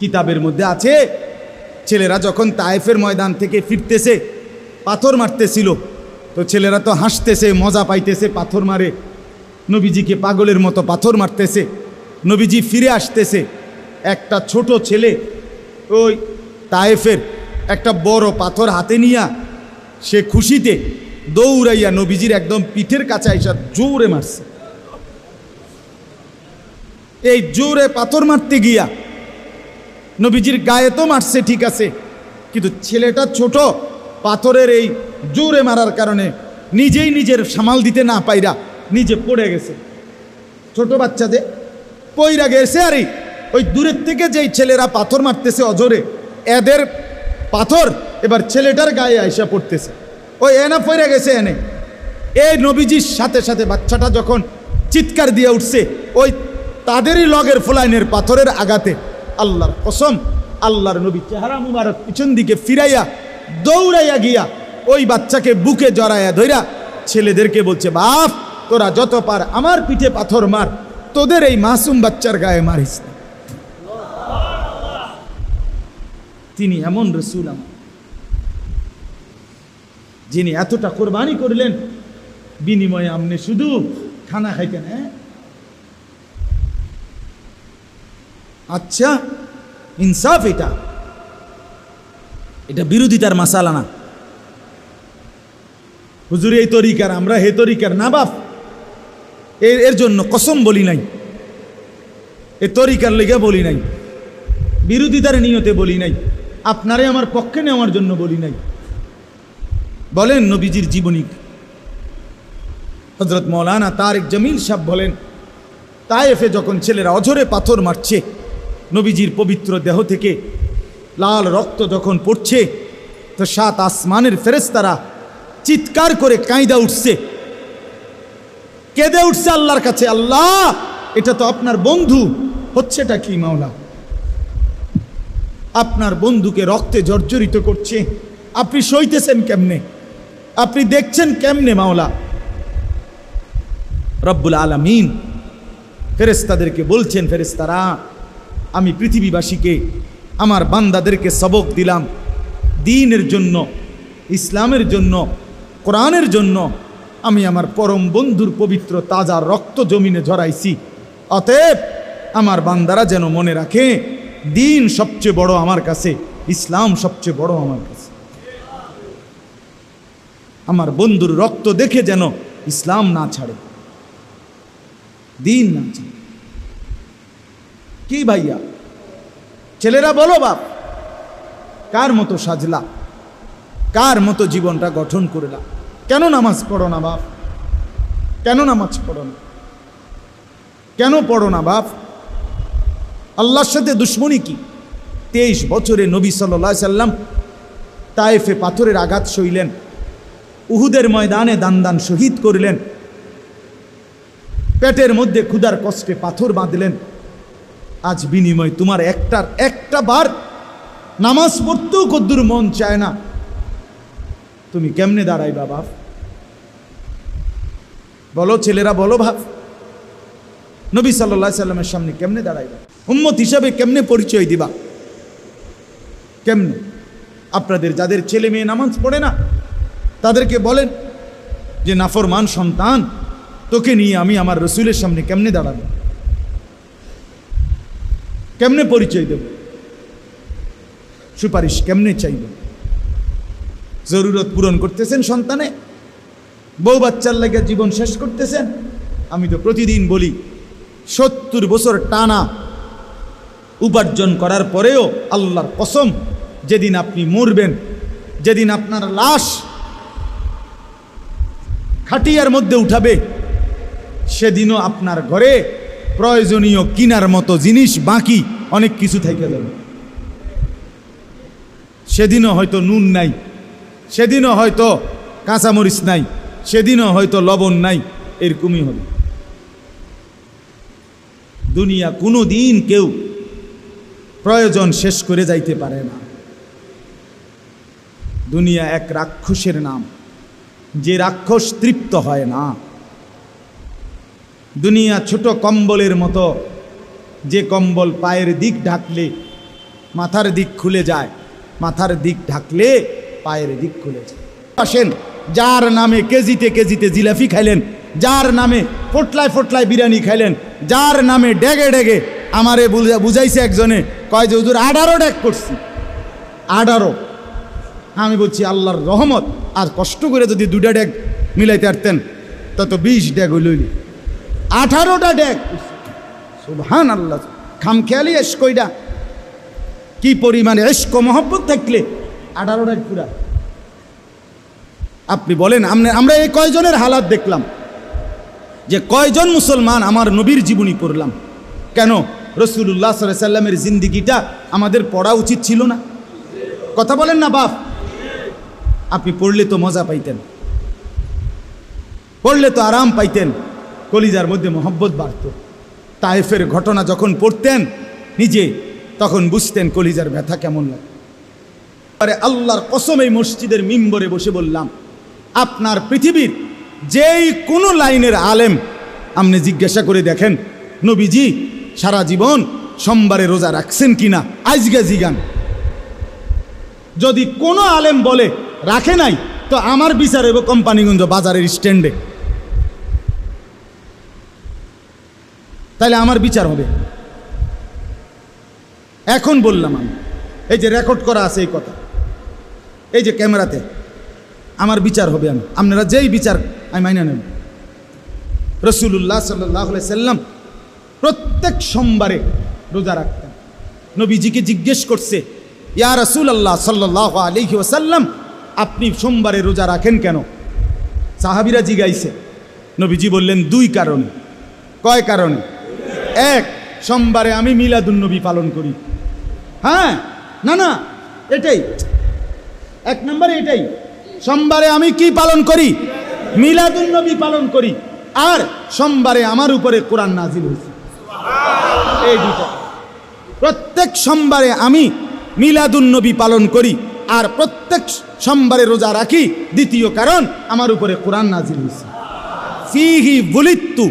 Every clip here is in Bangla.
কিতাবের মধ্যে আছে, ছেলেরা যখন তায়েফের ময়দান থেকে ফিরতেছে, পাথর মারতেছিল, তো ছেলেরা তো হাসতেছে, মজা পাইতেছে, পাথর মারে। নবীজিকে পাগলের মতো পাথর মারতেছে, নবীজি ফিরে আসতেছে। একটা ছোট ছেলে ওই তায়েফের একটা বড় পাথর হাতে নিয়া সে খুশিতে দৌড়াইয়া নবীজির একদম পিঠের কাছে আইসা জোরে মারছে। এই জোরে পাথর মারতে গিয়া নবীজির গায়ে তো মারছে, ঠিক আছে। কিন্তু ছেলেটা ছোট, পাথরের এই জোরে মারার কারণে নিজেই নিজের সামাল দিতে না পাইরা নিজে পড়ে গেছে। ছোট বাচ্চা যে পইরা গেছে আরে। ওই দূরের থেকে যেই ছেলেরা পাথর মারতেছে অজরে, এদের পাথর এবার ছেলেটার গায়ে আইসা পড়তেছে। ওই এনা পইরা গেছে এনে। এই নবীজির সাথে সাথে বাচ্চাটা যখন চিৎকার দিয়ে উঠছে, ওই তাদেরই লগের ফোলাইনের পাথরের আঘাতে আল্লাহর কসম, আল্লাহর নবী চেহারা মুবারক পিছন দিকে ফিরাইয়া দৌড়াইয়া গিয়া ওই বাচ্চাকে বুকে জড়াইয়া ধইরা ছেলেদেরকে বলছে, বাপ, তোরা যত পার আমার পিঠে পাথর মার, তোদের এই মাসুম বাচ্চার গায়ে মারিস তিনি এমন রসুল আমার। যিনি এতটা কোরবানি করলেন, বিনিময়ে আপনি শুধু খানা খাইতেন হ্যাঁ? আচ্ছা ইনসাফ এটা। এটা বিরোধিতার মাসালা না। হুজুর, এই তরিকার, আমরা হে তরিকার, না বাপ। এর এর জন্য কসম বলি নাই। এ তরিকার লেগে বলি নাই। বিরোধিতার নিয়তে বলি নাই। আপনারে আমার পক্ষে নেওয়ার জন্য বলি নাই। বলেন নবীজির জীবনী। হজরত মৌলানা তারেক জমিল সাহ বলেন, তায়েফে যখন ছেলেরা অঝরে পাথর মারছে নবীজির পবিত্র দেহ থেকে লাল রক্ত যখন পড়ছে, তো সাত আসমানের ফেরেস্তারা চিৎকার করে কাঁইদা উঠছে। কেঁদে উঠছে আল্লাহর কাছে, আল্লাহ, এটা তো আপনার বন্ধু, হচ্ছেটা কি মাওলা? আপনার বন্ধুকে রক্তে জর্জরিত করছে, আপনি সইতেছেন কেমনে? আপনি দেখছেন কেমনে মাওলা? রব্বুল আলমিন ফেরেস্তাদেরকে বলছেন ফেরেস্তারা আমি পৃথিবীবাসীকে, আমার বান্দাদেরকে সবক দিলাম। দিনের জন্য, ইসলামের জন্য, কোরআনের জন্য আমি আমার পরম বন্ধুর পবিত্র তাজা রক্ত জমিনে ঝরাইছি। অতএব আমার বান্দারা যেন মনে রাখে, দিন সবচেয়ে বড় আমার কাছে, ইসলাম সবচেয়ে বড় আমার কাছে। আমার বন্ধুর রক্ত দেখে যেন ইসলাম না ছাড়ে। দিন না ছাড়ে। কি ভাইয়া? ছেলেরা বলো বাপ, কার মতো সাজলা? কার মতো জীবনটা গঠন করলা? কেন নামাজ পড়ো না বাপ? কেন নামাজ পড়ো না? কেন পড়ো না বাপ? আল্লাহর সাথে দুশ্মনী কি? তেইশ বছরে নবী সাল্লা সাল্লাম তায়েফে পাথরের আঘাত সইলেন, উহুদের ময়দানে দান দান শহীদ করলেন, পেটের মধ্যে ক্ষুধার কষ্টে পাথর বাঁধলেন আজ বিনিময় তোমার একটার একটা বার। নামাজ পড়তেও কদ্দুর মন চায় না। তুমি কেমনে দাঁড়াই বাবা বলো ছেলেরা, বলো ভাব। নবী সাল্লা সাল্লামের সামনে কেমনে দাঁড়াইবা? উম্মত হিসাবে কেমনে পরিচয় দিবা? কেমনে? আপনাদের যাদের ছেলে মেয়ে নামাজ পড়ে না, তাদেরকে বলেন যে, নাফরমান সন্তান, তোকে নিয়ে আমি আমার রসুলের সামনে কেমনে দাঁড়াবো? কেমনে পরিচয় দেব? সুপারিশ কেমনে চাইব? জরুরত পূরণ করতেছেন সন্তানে? বউ বাচ্চার লাগে জীবন শেষ করতেছেন? আমি তো প্রতিদিন বলি, সত্তর বছর টানা উপার্জন করার পরেও আল্লাহর কসম, যেদিন আপনি মরবেন, যেদিন আপনার লাশ খাটিয়ার মধ্যে উঠাবে, সেদিনও আপনার ঘরে প্রয়োজনীয় কিনার মতো জিনিস বাকি অনেক কিছু থেকে যাবে। সেদিনও হয়তো নুন নাই, সেদিনও হয়তো কাঁচামরিচ নাই, সেদিনও হয়তো লবণ নাই, এরকমই হবে দুনিয়া কোনো দিন কেউ প্রয়োজন শেষ করে যাইতে পারে না। দুনিয়া এক রাক্ষসের নাম, যে রাক্ষস তৃপ্ত হয় না। দুনিয়া ছোট কম্বলের মতো। যে কম্বল পায়ের দিক ঢাকলে, মাথার দিক খুলে যায়। মাথার দিক ঢাকলে পায়ের দিক খুলে যায়। আসেন, যার নামে কেজিতে কেজিতে জিলাফি খাইলেন, যার নামে ফোটলায় ফোটলায় বিরিয়ানি খাইলেন, যার নামে ডেগে ডেগে আমারে বুঝা- বুঝাইছে একজনে, কয় যে, হুজুর, আঠারো ডেক করছি। আঠারো। আমি বলছি, আল্লাহর রহমত। আর কষ্ট করে যদি দুটা ডেক মিলাইতে পারতেন তত বিশ ডেক হইল আঠারোটা ডেক। সুবহান আল্লাহ খামখেয়ালি এস কইডা কি পরিমাণে এস্ক মহব্বত থাকলে আঠারো পুরা। আপনি বলেন আমরা আমরা এই কয়জনের হালাত দেখলাম? যে কয়জন মুসলমান আমার নবীর জীবনী পড়লাম? কেন? রসুল্লাহ সাল্লামের জিন্দিগিটা আমাদের পড়া উচিত ছিল না? কথা বলেন না, বাপ। আপনি পড়লে তো মজা পাইতেন। পড়লে তো আরাম পাইতেন। কলিজার মধ্যে মোহব্বত বাড়ত। তায়েফের ঘটনা যখন পড়তেন নিজে, তখন বুঝতেন কলিজার ব্যথা কেমন লাগে। আরে আল্লাহর কসম এই মসজিদের মিম্বরে বসে বললাম, আপনার পৃথিবীর যেই কোনো লাইনের আলেম, আপনি জিজ্ঞাসা করে দেখেন, নবীজি সারা জীবন সোমবারে রোজা রাখছেন কিনা আজগা জিগান। যদি কোনো আলেম বলে, রাখে নাই, তো আমার বিচার হইব কোম্পানিগঞ্জ বাজারের স্ট্যান্ডে। তাহলে আমার বিচার হবে। এখন বললাম আমি, এই যে রেকর্ড করা আছে এই কথা, এই যে ক্যামেরাতে, আমার বিচার হবে আমি। আপনারা যেই বিচার আমি মাইনা নেব। রসুল্লাহ সাল্লাহ সাল্লাম প্রত্যেক সোমবারে রোজা রাখতেন। নবীজিকে জিজ্ঞেস করছে, ইয়া রসুল আল্লাহ সাল্লাহ আলহি ওসাল্লাম আপনি সোমবারে রোজা রাখেন কেন? সাহাবিরা জিগাইছে। নবীজি বললেন, দুই কারণে। কয় কারণে? এক, সোমবারে আমি মিলাদুন্নবী পালন করি। হ্যাঁ? না না, এটাই। এক নম্বরে এটাই। সোমবারে আমি কি পালন করি? মিলাদুন্নবী পালন করি। আর সোমবারে আমার উপরে কোরআন নাজিল হয়েছে। এই দুটা। প্রত্যেক সোমবারে আমি মিলাদুন্নবী পালন করি। আর প্রত্যেক সোমবারে রোজা রাখি। দ্বিতীয় কারণ, আমার উপরে কোরআন নাজিল হয়েছে। ফিহি বুলিত্তু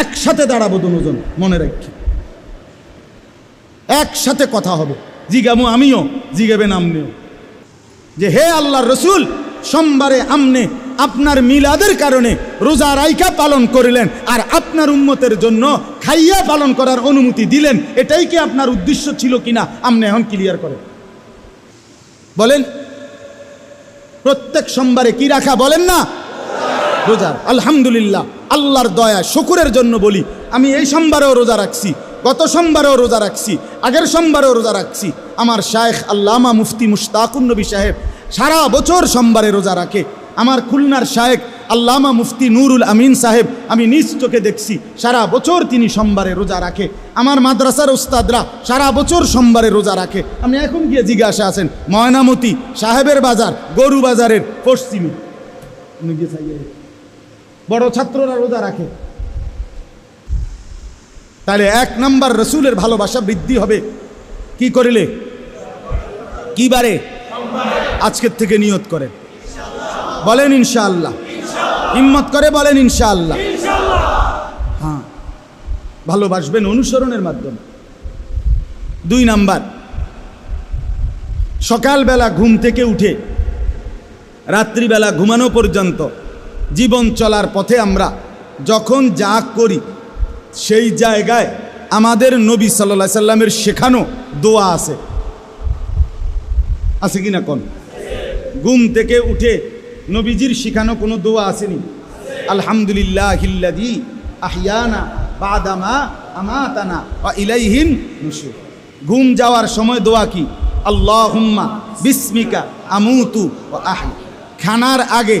একসাথে দাঁড়াবো দুজন, মনে রাখি। একসাথে কথা হবে। জিগামো আমিও জিগাবেন আমনিও যে হে আল্লাহর রসুল, সোমবারে আমনে আপনার মিলাদের কারণে রোজা রাইকা পালন করিলেন আর আপনার উন্মতের জন্য খাইয়া পালন করার অনুমতি দিলেন, এটাই কি আপনার উদ্দেশ্য ছিল কিনা আমনে এখন ক্লিয়ার করেন বলেন, প্রত্যেক সোমবারে কি রাখা বলেন না? রোজার আলহামদুলিল্লাহ, আল্লাহর দয়া, শুকুরের জন্য বলি, আমি এই সোমবারেও রোজা রাখছি, গত সোমবারেও রোজা রাখছি, আগের সোমবারেও রোজা রাখছি। আমার শায়েখ আল্লামা মুফতি মুশতাকুন নবী সাহেব সারা বছর সোমবারে রোজা রাখে। আমার খুলনার শায়েক আল্লামা মুফতি নুরুল আমিন সাহেব, আমি নিজ চোখে দেখছি, সারা বছর তিনি সোমবারে রোজা রাখে। আমার মাদ্রাসার ওস্তাদরা সারা বছর সোমবারে রোজা রাখে। আপনি এখন গিয়ে জিজ্ঞাসা আছেন, ময়নামতি সাহেবের বাজার গরু বাজারের পশ্চিমে গিয়ে। বড় ছাত্ররা রোজা রাখে। তাহলে এক নাম্বার রসুলের ভালোবাসা বৃদ্ধি হবে। কি করিলে? কি বারে? আজকের থেকে নিয়ত করেন। বলেন ইনশাআল্লাহ। হিম্মত করে বলেন ইনশাআল্লাহ। হ্যাঁ। ভালোবাসবেন অনুসরণের মাধ্যমে। দুই নাম্বার। সকালবেলা ঘুম থেকে উঠে রাত্রিবেলা ঘুমানো পর্যন্ত জীবন চলার পথে আমরা যখন যা করি, সেই জায়গায় আমাদের নবী সাল্লা সাল্লামের শেখানো দোয়া আছে। আছে কি না কোন? ঘুম থেকে উঠে নবীজির শেখানো কোনো দোয়া আসেনি। আলহামদুলিল্লাহ হিল্লাদি আহিয়ানা বাদামা আমাতানা বা ইলাইহিন ঘুম যাওয়ার সময় দোয়া কি? আল্লাহুম্মা বিস্মিকা আমুতু আহ খানার আগে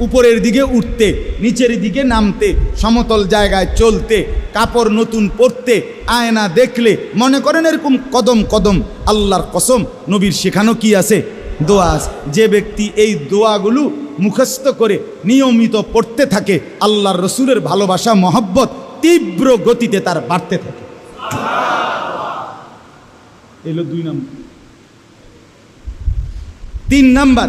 উপরের দিকে উঠতে, নিচের দিকে নামতে, সমতল জায়গায় চলতে, কাপড় নতুন পরতে, আয়না দেখলে, মনে করেন এরকম কদম কদম, আল্লাহর কসম, নবীর শেখানো কি আছে? দোয়া আছে। যে ব্যক্তি এই দোয়াগুলো মুখস্থ করে নিয়মিত পড়তে থাকে, আল্লাহর রসুলের ভালোবাসা, মহব্বত তীব্র গতিতে তার বাড়তে থাকে। এলো দুই নম্বর। তিন নাম্বার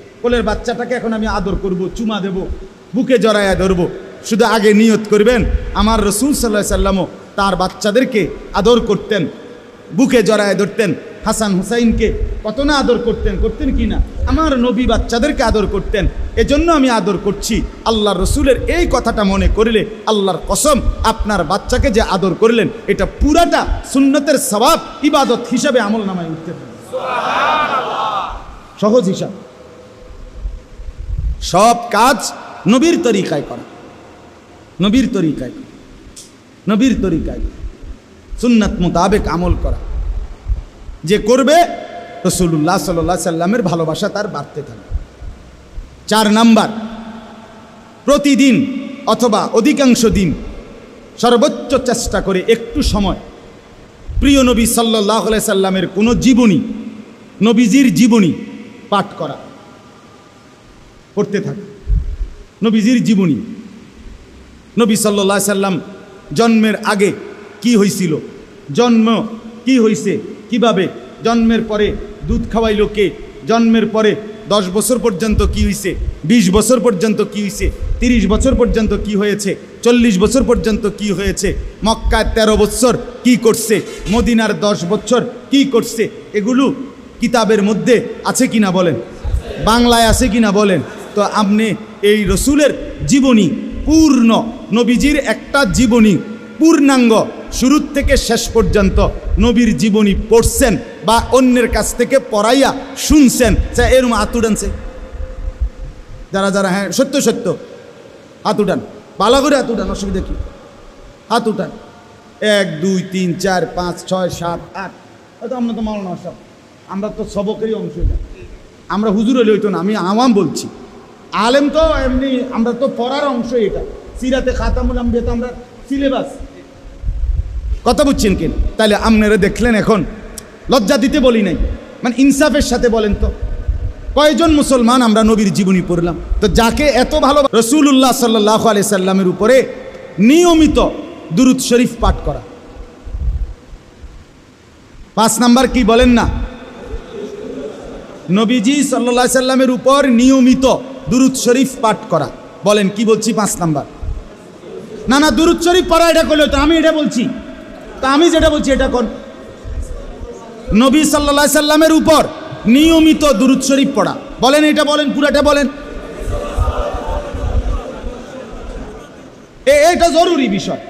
কোলের বাচ্চাটাকে এখন আমি আদর করব, চুমা দেব, বুকে জড়াইয়া ধরবো। শুধু আগে নিয়ত করবেন, আমার রসুল সাল্লাহ সাল্লামও তার বাচ্চাদেরকে আদর করতেন, বুকে জড়ায় ধরতেন। হাসান হুসাইনকে কত না আদর করতেন করতেন কি না? আমার নবী বাচ্চাদেরকে আদর করতেন, এজন্য আমি আদর করছি। আল্লাহ রসুলের এই কথাটা মনে করলে আল্লাহর কসম, আপনার বাচ্চাকে যে আদর করলেন, এটা পুরাটা সুন্নতের স্বভাব ইবাদত হিসাবে আমল নামায় উঠতে পারে। সহজ হিসাব। সব কাজ নবীর তরিকায় করা। নবীর তরিকায় করা। নবীর তরিকায়। সুন্নাত মোতাবেক আমল করা। যে করবে রসুল্লাহ সাল্লাহ সাল্লামের ভালোবাসা তার বাড়তে থাকবে। চার নাম্বার, প্রতিদিন অথবা অধিকাংশ দিন সর্বোচ্চ চেষ্টা করে একটু সময়। প্রিয় নবী সাল্লাহ সাল্লামের কোনো জীবনী, নবীজির জীবনী পাঠ করা। পড়তে থাকে। নবীজির জীবনী। নবী সাল্লাহ সাল্লাম জন্মের আগে কি হয়েছিল জন্ম কি হয়েছে কীভাবে? জন্মের পরে দুধ খাওয়াইলো কে? জন্মের পরে দশ বছর পর্যন্ত কি হয়েছে বিশ বছর পর্যন্ত কি হয়েছে তিরিশ বছর পর্যন্ত কি হয়েছে? চল্লিশ বছর পর্যন্ত কি হয়েছে? মক্কায় ১৩ বছর কি করছে? মদিনার দশ বছর কি করছে? এগুলো কিতাবের মধ্যে আছে কিনা বলেন? বাংলায় আছে কিনা বলেন? তো আপনি এই রসুলের জীবনী, পূর্ণ নবীজির একটা জীবনী, পূর্ণাঙ্গ, শুরুর থেকে শেষ পর্যন্ত নবীর জীবনী পড়ছেন বা অন্যের কাছ থেকে পড়াইয়া শুনছেন। সে এরম হাত উঠানছে যারা যারা হ্যাঁ সত্য সত্য। হাত উঠান। পালা করে হাত অসুবিধা কি? হাত উঠান। এক, দুই, তিন, চার, পাঁচ, ছয়, সাত, আট। হয়তো আমরা তো মাওলানা সব আমরা তো সবকেরই অংশ আমরা হুজুর হলে হইতো না, আমি আওয়াম বলছি। আলেম তো এমনি, আমরা তো পড়ার অংশ এটা। সিরাতে খাতামুল আম্বিয়া তো আমরা সিলেবাস। কথা বুঝছেন কেন তাহলে আপনারা দেখলেন এখন, লজ্জা দিতে বলি নাই। মানে ইনসাফের সাথে বলেন তো। কয়জন মুসলমান আমরা নবীর জীবনী পড়লাম? তো যাকে এত ভালো রসুল্লাহ সাল্লাহ আলি সাল্লামের উপরে নিয়মিত দুরুদ শরীফ পাঠ করা। পাঁচ নাম্বার কি বলেন না? নবীজি সাল্লা সাল্লামের উপর নিয়মিত দুরুদ শরীফ পাঠ করা। বলেন, কি বলছি? পাঁচ নাম্বার। না না, দুরুদ শরীফ পড়া, এটা করলে তো আমি এটা বলছি। তা আমি যেটা বলছি, এটা কোন নবী সাল্লা সাল্লামের উপর নিয়মিত দুরুদ শরীফ পড়া। বলেন, এটা বলেন, পুরাটা বলেন। এটা জরুরি বিষয়।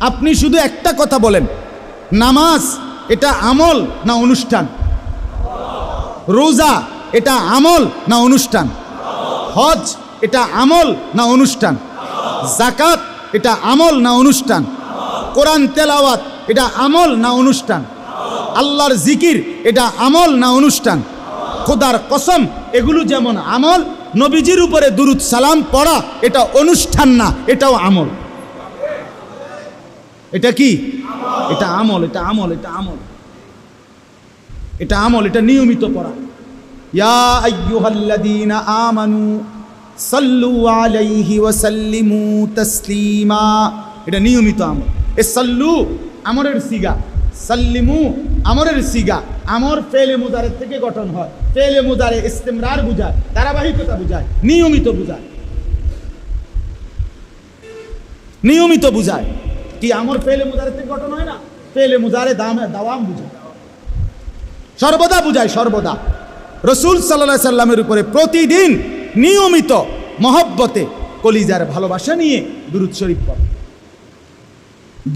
আপনি শুধু একটা কথা বলেন। নামাজ, এটা আমল না অনুষ্ঠান? রোজা এটা আমল না অনুষ্ঠান? হজ এটা আমল না অনুষ্ঠান? জাকাত এটা আমল না অনুষ্ঠান? কোরআন তেলাওয়াত এটা আমল না অনুষ্ঠান? আল্লাহর জিকির এটা আমল না অনুষ্ঠান? খোদার কসম, এগুলো যেমন আমল, নবীজির উপরে দুরুদ সালাম পড়া এটা অনুষ্ঠান না, এটাও আমল। এটা কি? এটা আমল এটা আমল এটা আমল। এটা আমল, এটা নিয়মিত পড়া। এটা নিয়মিত এ ফেলে থেকে গঠন হয়। ফেলে মুদারে বুঝায়, ধারাবাহিকতা বুঝায়, নিয়মিত বুঝায়। নিয়মিত বুঝায়। কি আমর ফেলে মুদারের থেকে গঠন হয় না? ফেলে মুদারে দামে দাওয়াম বুঝায়। সর্বদা বুঝায়, সর্বদা। রসুল সাল্লা সাল্লামের উপরে প্রতিদিন নিয়মিত মহব্বতে কলিজার ভালোবাসা নিয়ে দুরুদ শরীফ পড়া,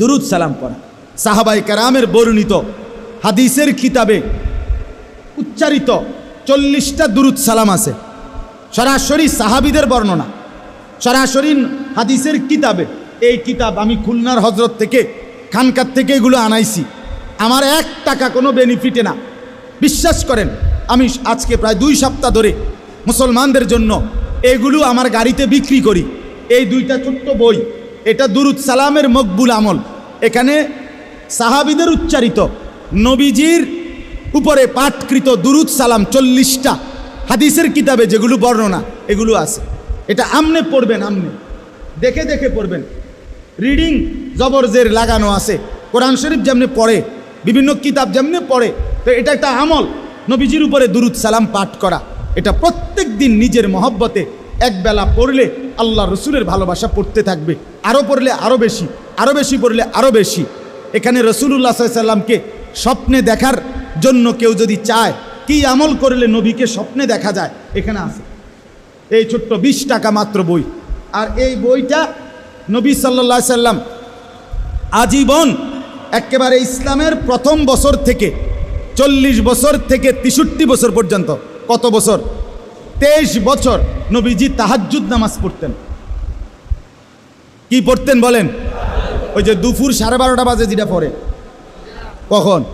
দুরুদ সালাম পড়া। সাহাবাই কারামের বর্ণিত হাদিসের কিতাবে উচ্চারিত চল্লিশটা দুরুদ সালাম আছে। সরাসরি সাহাবিদের বর্ণনা, সরাসরি হাদিসের কিতাবে এই কিতাব আমি খুলনার হজরত থেকে, খানকার থেকে এগুলো আনাইছি। আমার এক টাকা কোনো বেনিফিটে না। বিশ্বাস করেন আমি আজকে প্রায় দুই সপ্তাহ ধরে মুসলমানদের জন্য এগুলো আমার গাড়িতে বিক্রি করি। এই দুইটা ছোট্ট বই, এটা দুরুদ সালামের মকবুল আমল। এখানে সাহাবিদের উচ্চারিত, নবীজির উপরে পাঠকৃত দুরুদ সালাম চল্লিশটা হাদিসের কিতাবে যেগুলো বর্ণনা, এগুলো আছে। এটা আমনে পড়বেন, আমনে। দেখে দেখে পড়বেন। রিডিং জবরজের লাগানো আছে। কোরআন শরীফ যেমনি পড়ে, বিভিন্ন কিতাব যেমনি পড়ে, তো এটা একটা আমল। নবীজির উপরে দুরুদ সালাম পাঠ করা। এটা প্রত্যেক দিন নিজের মহব্বতে একবেলা পড়লে আল্লাহ রসুলের ভালোবাসা পড়তে থাকবে। আরও পড়লে আরও বেশি আরও বেশি পড়লে আরও বেশি। এখানে রসুল্লাহ সাল্লামকে স্বপ্নে দেখার জন্য কেউ যদি চায়, কি আমল করলে নবীকে স্বপ্নে দেখা যায়? এখানে আছে। এই ছোট্ট বিশ টাকা মাত্র বই। আর এই বইটা নবী সাল্লা সাল্লাম আজীবন একেবারে ইসলামের প্রথম বছর থেকে চল্লিশ বছর থেকে তেষট্টি বছর পর্যন্ত। কত বছর? তেইশ বছর নবীজি তাহাজ্জুদ নামাজ পড়তেন। কি পড়তেন বলেন? ওই যে দুপুর সাড়ে বারোটা বাজে যেটা পড়ে। কখন?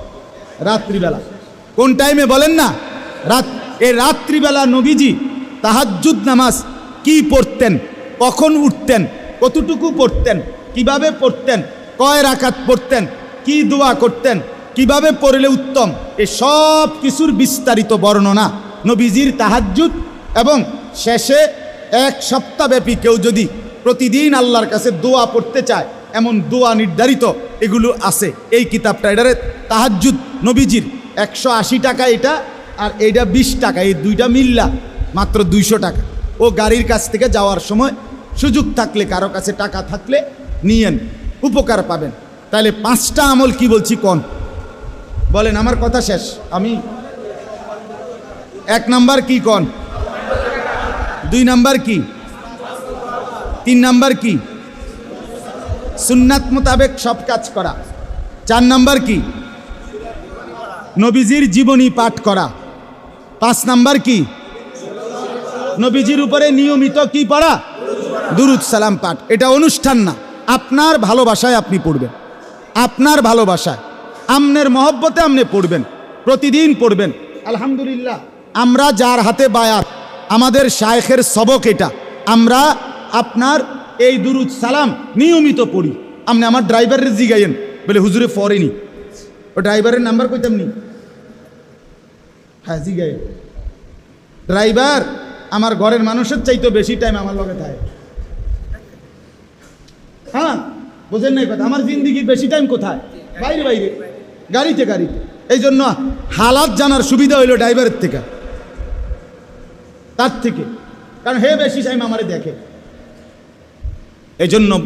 রাত্রিবেলা। কোন টাইমে বলেন না? রাত এই রাত্রিবেলা নবীজি তাহাজ্জুদ নামাজ কি পড়তেন? কখন উঠতেন? কতটুকু পড়তেন? কীভাবে পড়তেন? কয় রাকাত পড়তেন? কি দোয়া করতেন? কীভাবে পড়লে উত্তম? এ সব কিছুর বিস্তারিত বর্ণনা নবীজির তাহাজ্জুদ এবং শেষে এক সপ্তাহব্যাপী কেউ যদি প্রতিদিন আল্লাহর কাছে দোয়া পড়তে চায়, এমন দোয়া নির্ধারিত, এগুলো আছে। এই কিতাবটা, এটারে তাহাজ্জুদ নবীজির। একশো আশি টাকা এটা আর এইটা বিশ টাকা, এই দুইটা মিল্লা, মাত্র দুইশো টাকা। ও গাড়ির কাছ থেকে যাওয়ার সময় সুযোগ থাকলে, কারও কাছে টাকা থাকলে নিয়েন, উপকার পাবেন। তাহলে পাঁচটা আমল কি বলছি কোন? বলেন, আমার কথা শেষ। আমি এক নাম্বার কি কন? দুই নাম্বার কি? তিন নাম্বার কি? সুন্নাত মোতাবেক সব কাজ করা। চার নাম্বার কি? নবীজির জীবনী পাঠ করা। পাঁচ নাম্বার কি? নবীজির উপরে নিয়মিত কি পড়া? দুরুদ সালাম পাঠ। এটা অনুষ্ঠান না। আপনার ভালোবাসায় আপনি পড়বেন। আপনার ভালোবাসায়। আমনের মহব্বতে আপনি পড়বেন প্রতিদিন পড়বেন। আলহামদুলিল্লাহ। আমরা যার হাতে বায়াত আমাদের শায়েখের সবক এটা। আমরা আপনার এই দুরুদ সালাম নিয়মিত পড়ি। আপনি আমার ড্রাইভারের জিগাইয়েন বলে হুজুরে ফরেনি ও ড্রাইভারের নাম্বার কইতাম নি? হ্যাঁ জিগাইয়েন। ড্রাইভার আমার ঘরের মানুষের চাইতে বেশি টাইম আমার লগে থাকে। হ্যাঁ বোঝেন নাই কথা? আমার জিন্দিগির বেশি টাইম কোথায়? বাইরে বাইরে। গাড়িতে গাড়িতে। এই জন্য হালাত জানার সুবিধা হইল ড্রাইভারের থেকে। তার থেকে। কারণ হে বেশি টাইম আমারে দেখে। জন্য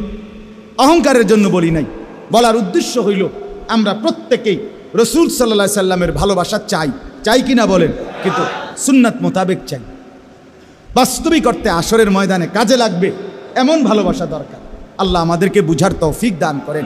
অহংকারের জন্য বলি নাই। বলার উদ্দেশ্য হইল, আমরা প্রত্যেকেই রসুল সাল্লা সাল্লামের ভালোবাসা চাই। চাই কিনা বলেন? কিন্তু সুন্নাত মোতাবেক চাই। বাস্তবিক অর্থে আসরের ময়দানে কাজে লাগবে এমন ভালোবাসা দরকার। আল্লাহ আমাদেরকে বুঝার তৌফিক দান করেন।